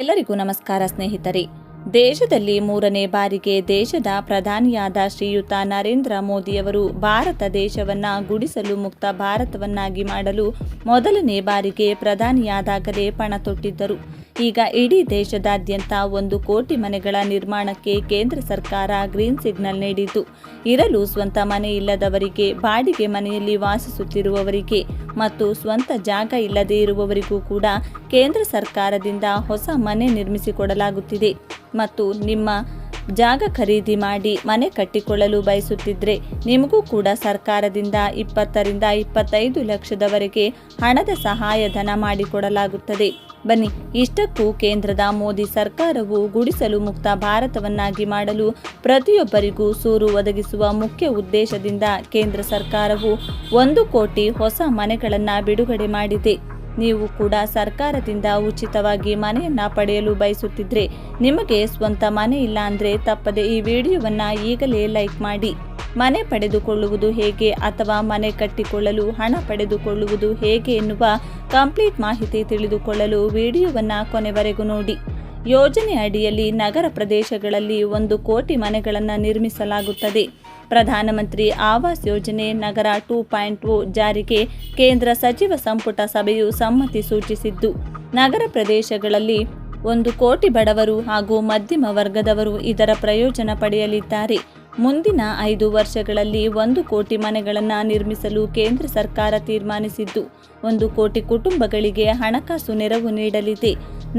ಎಲ್ಲರಿಗೂ ನಮಸ್ಕಾರ ಸ್ನೇಹಿತರೆ. ದೇಶದಲ್ಲಿ ಮೂರನೇ ಬಾರಿಗೆ ದೇಶದ ಪ್ರಧಾನಿಯಾದ ಶ್ರೀಯುತ ನರೇಂದ್ರ ಮೋದಿಯವರು ಭಾರತ ದೇಶವನ್ನ ಗುಡಿಸಲು ಮುಕ್ತ ಭಾರತವನ್ನಾಗಿ ಮಾಡಲು ಮೊದಲನೇ ಬಾರಿಗೆ ಪ್ರಧಾನಿಯಾದಾಗಲೇ ಪಣ ತೊಟ್ಟಿದ್ದರು ಈಗ ಇಡೀ ದೇಶದಾದ್ಯಂತ ಒಂದು ಕೋಟಿ ಮನೆಗಳ ನಿರ್ಮಾಣಕ್ಕೆ ಕೇಂದ್ರ ಸರ್ಕಾರ ಗ್ರೀನ್ ಸಿಗ್ನಲ್ ನೀಡಿತು ಇರಲು ಸ್ವಂತ ಮನೆ ಇಲ್ಲದವರಿಗೆ, ಬಾಡಿಗೆ ಮನೆಯಲ್ಲಿ ವಾಸಿಸುತ್ತಿರುವವರಿಗೆ ಮತ್ತು ಸ್ವಂತ ಜಾಗ ಇಲ್ಲದೇ ಇರುವವರಿಗೂ ಕೂಡ ಕೇಂದ್ರ ಸರ್ಕಾರದಿಂದ ಹೊಸ ಮನೆ ನಿರ್ಮಿಸಿಕೊಡಲಾಗುತ್ತಿದೆ. ಮತ್ತು ನಿಮ್ಮ ಜಾಗ ಖರೀದಿ ಮಾಡಿ ಮನೆ ಕಟ್ಟಿಕೊಳ್ಳಲು ಬಯಸುತ್ತಿದ್ರೆ ನಿಮಗೂ ಕೂಡ ಸರ್ಕಾರದಿಂದ ಇಪ್ಪತ್ತರಿಂದ ಇಪ್ಪತ್ತೈದು ಲಕ್ಷದವರೆಗೆ ಹಣದ ಸಹಾಯಧನ ಮಾಡಿಕೊಡಲಾಗುತ್ತದೆ. ಬನ್ನಿ, ಇಷ್ಟಕ್ಕೂ ಕೇಂದ್ರದ ಮೋದಿ ಸರ್ಕಾರವು ಗುಡಿಸಲು ಮುಕ್ತ ಭಾರತವನ್ನಾಗಿ ಮಾಡಲು ಪ್ರತಿಯೊಬ್ಬರಿಗೂ ಸೂರು ಒದಗಿಸುವ ಮುಖ್ಯ ಉದ್ದೇಶದಿಂದ ಕೇಂದ್ರ ಸರ್ಕಾರವು ಒಂದು ಕೋಟಿ ಹೊಸ ಮನೆಗಳನ್ನು ಬಿಡುಗಡೆ ಮಾಡಿದೆ. ನೀವು ಕೂಡ ಸರ್ಕಾರದಿಂದ ಉಚಿತವಾಗಿ ಮನೆಯನ್ನ ಪಡೆಯಲು ಬಯಸುತ್ತಿದ್ರೆ ನಿಮಗೆ ಸ್ವಂತ ಮನೆ ಇಲ್ಲ ಅಂದ್ರೆ ತಪ್ಪದೆ ಈ ವಿಡಿಯೋವನ್ನ ಈಗಲೇ ಲೈಕ್ ಮಾಡಿ. ಮನೆ ಪಡೆದುಕೊಳ್ಳುವುದು ಹೇಗೆ ಅಥವಾ ಮನೆ ಕಟ್ಟಿಕೊಳ್ಳಲು ಹಣ ಪಡೆದುಕೊಳ್ಳುವುದು ಹೇಗೆ ಎನ್ನುವ ಕಂಪ್ಲೀಟ್ ಮಾಹಿತಿ ತಿಳಿದುಕೊಳ್ಳಲು ವಿಡಿಯೋವನ್ನ ಕೊನೆವರೆಗೂ ನೋಡಿ. ಯೋಜನೆ ಅಡಿಯಲ್ಲಿ ನಗರ ಪ್ರದೇಶಗಳಲ್ಲಿ ಒಂದು ಕೋಟಿ ಮನೆಗಳನ್ನು ನಿರ್ಮಿಸಲಾಗುತ್ತದೆ. ಪ್ರಧಾನಮಂತ್ರಿ ಆವಾಸ್ ಯೋಜನೆ ನಗರ ಟೂ ಪಾಯಿಂಟ್ ಓ ಜಾರಿಗೆ ಕೇಂದ್ರ ಸಚಿವ ಸಂಪುಟ ಸಭೆಯು ಸಮ್ಮತಿ ಸೂಚಿಸಿದ್ದು. ನಗರ ಪ್ರದೇಶಗಳಲ್ಲಿ ಒಂದು ಕೋಟಿ ಬಡವರು ಹಾಗೂ ಮಧ್ಯಮ ವರ್ಗದವರು ಇದರ ಪ್ರಯೋಜನ ಪಡೆಯಲಿದ್ದಾರೆ. ಮುಂದಿನ ಐದು ವರ್ಷಗಳಲ್ಲಿ ಒಂದು ಕೋಟಿ ಮನೆಗಳನ್ನು ನಿರ್ಮಿಸಲು ಕೇಂದ್ರ ಸರ್ಕಾರ ತೀರ್ಮಾನಿಸಿದ್ದು, ಒಂದು ಕೋಟಿ ಕುಟುಂಬಗಳಿಗೆ ಹಣಕಾಸು ನೆರವು ನೀಡಲಿದೆ.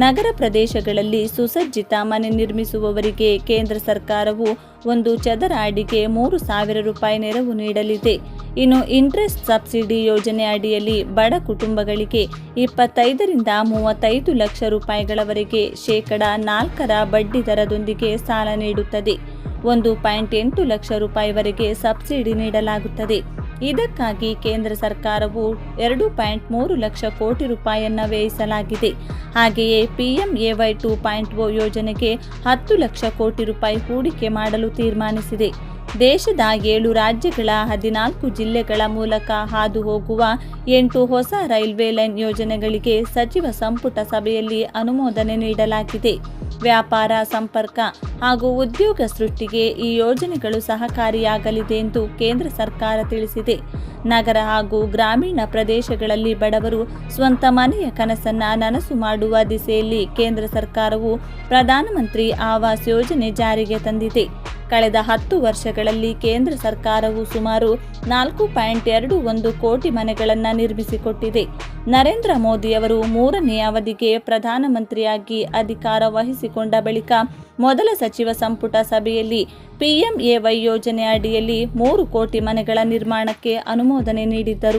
ನಗರ ಪ್ರದೇಶಗಳಲ್ಲಿ ಸುಸಜ್ಜಿತ ಮನೆ ನಿರ್ಮಿಸುವವರಿಗೆ ಕೇಂದ್ರ ಸರ್ಕಾರವು ಒಂದು ಚದರ ಅಡಿಗೆ ಮೂರು ಸಾವಿರ ರೂಪಾಯಿ ನೆರವು ನೀಡಲಿದೆ. ಇನ್ನು ಇಂಟ್ರೆಸ್ಟ್ ಸಬ್ಸಿಡಿ ಯೋಜನೆ ಅಡಿಯಲ್ಲಿ ಬಡ ಕುಟುಂಬಗಳಿಗೆ ಇಪ್ಪತ್ತೈದರಿಂದ ಮೂವತ್ತೈದು ಲಕ್ಷ ರೂಪಾಯಿಗಳವರೆಗೆ ಶೇಕಡ ನಾಲ್ಕರ ಬಡ್ಡಿ ದರದೊಂದಿಗೆ ಸಾಲ ನೀಡುತ್ತದೆ. ಒಂದು ಪಾಯಿಂಟ್ ಎಂಟು ಲಕ್ಷ ರೂಪಾಯಿವರೆಗೆ ಸಬ್ಸಿಡಿ ನೀಡಲಾಗುತ್ತದೆ. ಇದಕ್ಕಾಗಿ ಕೇಂದ್ರ ಸರ್ಕಾರವು ಎರಡು ಪಾಯಿಂಟ್ ಮೂರು ಲಕ್ಷ ಕೋಟಿ ರೂಪಾಯಿಯನ್ನ ವ್ಯಯಿಸಲಾಗಿದೆ. ಹಾಗೆಯೇ ಪಿಎಂಎವೈ ಟು ಪಾಯಿಂಟ್ ಓ ಯೋಜನೆಗೆ ಹತ್ತು ಲಕ್ಷ ಕೋಟಿ ರೂಪಾಯಿ ಹೂಡಿಕೆ ಮಾಡಲು ತೀರ್ಮಾನಿಸಿದೆ. ದೇಶದ ಏಳು ರಾಜ್ಯಗಳ ಹದಿನಾಲ್ಕು ಜಿಲ್ಲೆಗಳ ಮೂಲಕ ಹಾದು ಹೋಗುವ ಎಂಟು ಹೊಸ ರೈಲ್ವೆ ಲೈನ್ ಯೋಜನೆಗಳಿಗೆ ಸಚಿವ ಸಂಪುಟ ಸಭೆಯಲ್ಲಿ ಅನುಮೋದನೆ ನೀಡಲಾಗಿದೆ. ವ್ಯಾಪಾರ, ಸಂಪರ್ಕ ಹಾಗೂ ಉದ್ಯೋಗ ಸೃಷ್ಟಿಗೆ ಈ ಯೋಜನೆಗಳು ಸಹಕಾರಿಯಾಗಲಿದೆ ಎಂದು ಕೇಂದ್ರ ಸರ್ಕಾರ ತಿಳಿಸಿದೆ. ನಗರ ಹಾಗೂ ಗ್ರಾಮೀಣ ಪ್ರದೇಶಗಳಲ್ಲಿ ಬಡವರು ಸ್ವಂತ ಮನೆಯ ಕನಸನ್ನ ನನಸು ಮಾಡುವ ದಿಸೆಯಲ್ಲಿ ಕೇಂದ್ರ ಸರ್ಕಾರವು ಪ್ರಧಾನಮಂತ್ರಿ ಆವಾಸ್ ಯೋಜನೆ ಜಾರಿಗೆ ತಂದಿದೆ. ಕಳೆದ ಹತ್ತು ವರ್ಷಗಳಲ್ಲಿ ಕೇಂದ್ರ ಸರ್ಕಾರವು ಸುಮಾರು ನಾಲ್ಕು ಪಾಯಿಂಟ್ ಎರಡು ಒಂದು ಕೋಟಿ ಮನೆಗಳನ್ನು ನಿರ್ಮಿಸಿಕೊಟ್ಟಿದೆ. ನರೇಂದ್ರ ಮೋದಿಯವರು ಮೂರನೇ ಅವಧಿಗೆ ಪ್ರಧಾನಮಂತ್ರಿಯಾಗಿ ಅಧಿಕಾರ ವಹಿಸಿಕೊಂಡ ಬಳಿಕ ಮೊದಲ ಸಚಿವ ಸಂಪುಟ ಸಭೆಯಲ್ಲಿ ಪಿಎಂಎವೈ ಯೋಜನೆ ಅಡಿಯಲ್ಲಿ ಮೂರು ಕೋಟಿ ಮನೆಗಳ ನಿರ್ಮಾಣಕ್ಕೆ ಅನುಮೋದನೆ ನೀಡಿದ್ದರು.